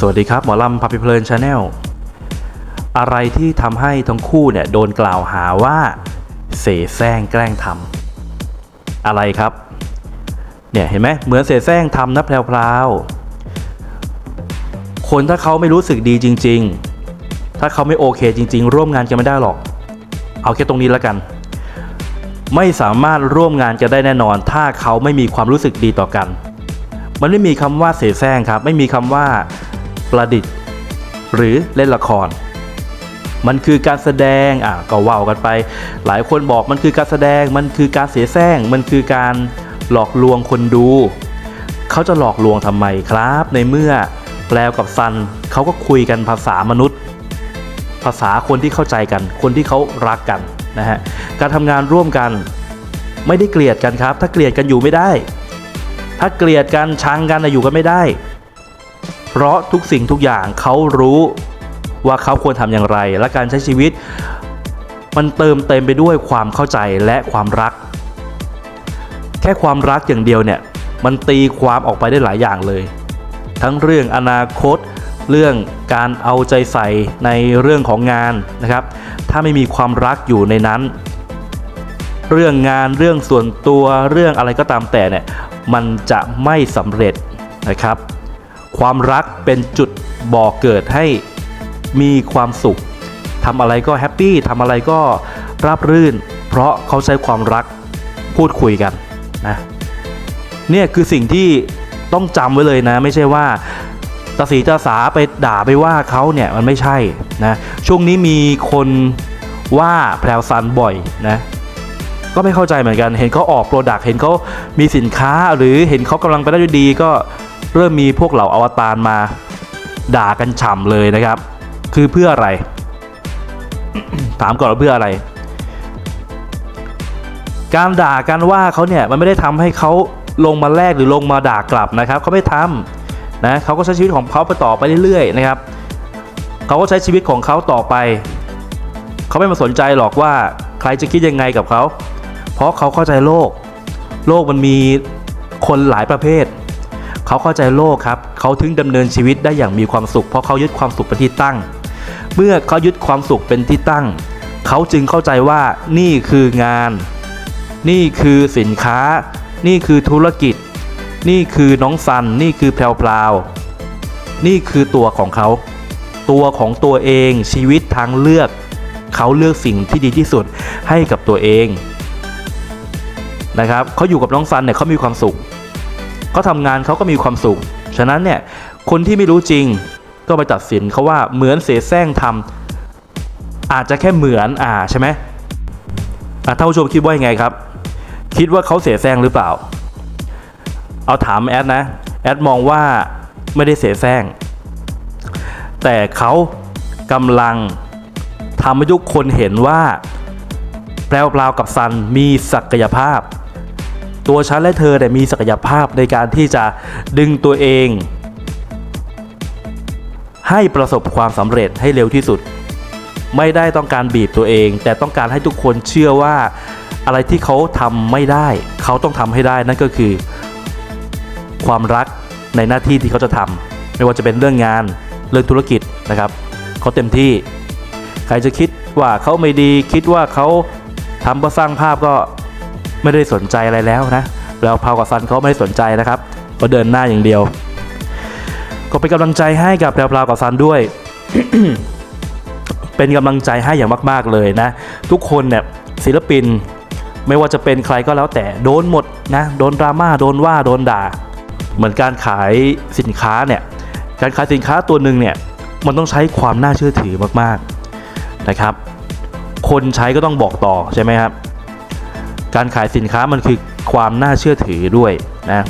สวัสดีครับ หมอลำพับพิเพลินชาแนลอะไรที่ทำให้ทั้งคู่เนี่ยโดนกล่าวหาว่าเสแสร้งแกล้งทำอะไรครับ เนี่ยเห็นไหมเหมือนเสแสร้งทำนะแพรวๆคนถ้าเขาไม่รู้สึกดีจริง ๆ ถ้าเขาไม่โอเคจริง ๆ ร่วมงานกันไม่ได้หรอก เอาแค่ตรงนี้แล้วกัน ไม่สามารถร่วมงานกันได้แน่นอน ถ้าเขาไม่มีความรู้สึกดีต่อกัน มันไม่มีคำว่าเสแสร้งครับ ไม่มีคำว่า ประดิษฐ์ หรือเล่นละคร มันคือการแสดงอะก็ว่ากันไป หลายคนบอกมันคือการแสดง มันคือการเสียแซงมันคือการหลอกลวงคนดู เขาจะหลอกลวงทำไมครับ ในเมื่อแปลกับซันเขาก็คุยกันภาษามนุษย์ ภาษาคนที่เข้าใจกัน คนที่เขารักกันนะฮะการทำงานร่วมกันไม่ได้เกลียดกันครับ ถ้าเกลียดกันอยู่ไม่ได้ ถ้าเกลียดกันชังกันอยู่กันไม่ได้ เพราะทุกสิ่งทุกอย่างเขารู้ว่าเขาควรทำอย่างไร และการใช้ชีวิต มันเติมเต็มไปด้วยความเข้าใจและความรัก แค่ความรักอย่างเดียวเนี่ยมันตีความออกไปได้หลายอย่างเลย ทั้งเรื่องอนาคต เรื่องการเอาใจใส่ในเรื่องของงานนะครับ ถ้าไม่มีความรักอยู่ในนั้น เรื่องงานเรื่องส่วนตัวเรื่องอะไรก็ตามแต่เนี่ยมันจะไม่สำเร็จนะครับ ความรักเป็นจุดบ่อกเกิดให้มีความสุขทำอะไรก็แฮปปี้ทำอะไรก็ราบรื่น เพราะเขาใช้ความรักพูดคุยกันนะเนี่ยคือสิ่งที่ต้องจำไว้เลยนะ ไม่ใช่ว่าตาสีตาสาไปด่าไปว่าเขาเนี่ยมันไม่ใช่นะช่วงนี้มีคนว่าแพรวซันบ่อยนะก็ไม่เข้าใจเหมือนกัน เห็นเขาออกโปรดักต์เห็นเขามีสินค้าหรือเห็นเขากำลังไปได้ดีก็ เริ่มมีพวกเหล่าอวตารมา ด่ากันฉ่ำเลยนะครับ คือเพื่ออะไร ถามก่อนว่าเพื่ออะไร การด่ากันว่าเขาเนี่ยมันไม่ได้ทำให้เขาลงมาแลกหรือลงมาด่ากลับนะครับเขาไม่ทำนะเขาก็ใช้ชีวิตของเขาไปต่อไปเรื่อยๆนะครับเขาก็ใช้ชีวิตของเขาต่อไป เขาไม่มาสนใจหรอกว่าใครจะคิดยังไงกับเขา เพราะเขาเข้าใจโลก โลกมันมีคนหลายประเภท เขาเข้าใจโลกครับ เขาถึงดำเนินชีวิตได้อย่างมีความสุข เพราะเขายึดความสุขเป็นที่ตั้ง เมื่อเขายึดความสุขเป็นที่ตั้ง เขาจึงเข้าใจว่านี่คืองาน นี่คือสินค้า นี่คือธุรกิจ นี่คือน้องซัน นี่คือแพรวพราวนี่คือตัวของเขา ตัวของตัวเองชีวิตทางเลือก เขาเลือกสิ่งที่ดีที่สุดให้กับตัวเองนะครับเขาอยู่กับน้องซันเนี่ยเขามีความสุข เขาทำงานเขาก็มีความสุข ฉะนั้นเนี่ยคนที่ไม่รู้จริงก็ไปตัดสินเขาว่าเหมือนเสแสร้งทำอาจจะแค่เหมือนอ่าใช่ไหมท่านผู้ชมคิดว่ายังไงครับ คิดว่าเขาเสแสร้งหรือเปล่า เอาถามแอดนะ แอดมองว่าไม่ได้เสแสร้ง แต่เขากำลังทำให้ทุกคนเห็นว่าแปลวปลาวกับซันมีศักยภาพ ตัวฉันและเธอเนี่ยมีศักยภาพในการที่จะดึงตัวเอง ให้ประสบความสำเร็จให้เร็วที่สุด ไม่ได้ต้องการบีบตัวเอง แต่ต้องการให้ทุกคนเชื่อว่า อะไรที่เขาทำไม่ได้ เขาต้องทำให้ได้นั่นก็คือ ความรักในหน้าที่ที่เขาจะทำไม่ว่าจะเป็นเรื่องงานเรื่องธุรกิจนะครับเขาเต็มที่ ใครจะคิดว่าเขาไม่ดีคิดว่าเขาทำเพื่อสร้างภาพก็ ไม่ได้สนใจอะไรแล้วนะ แล้วพาวกับซันเขาไม่ได้สนใจนะครับก็เดินหน้าอย่างเดียว ก็เป็นกำลังใจให้กับแพรวพราวกับซันด้วย เป็นกำลังใจให้อย่างมาก ๆเลยนะ ทุกคนเนี่ยศิลปินไม่ว่าจะเป็นใครก็แล้วแต่โดนหมดนะโดนดราม่าโดนว่าโดนด่า เหมือนการขายสินค้าเนี่ยการขายสินค้าตัวหนึ่งเนี่ยมันต้องใช้ความน่าเชื่อถือมากๆนะครับ คนใช้ก็ต้องบอกต่อใช่ไหมครับ การขายสินค้ามันคือความน่าเชื่อถือด้วยนะ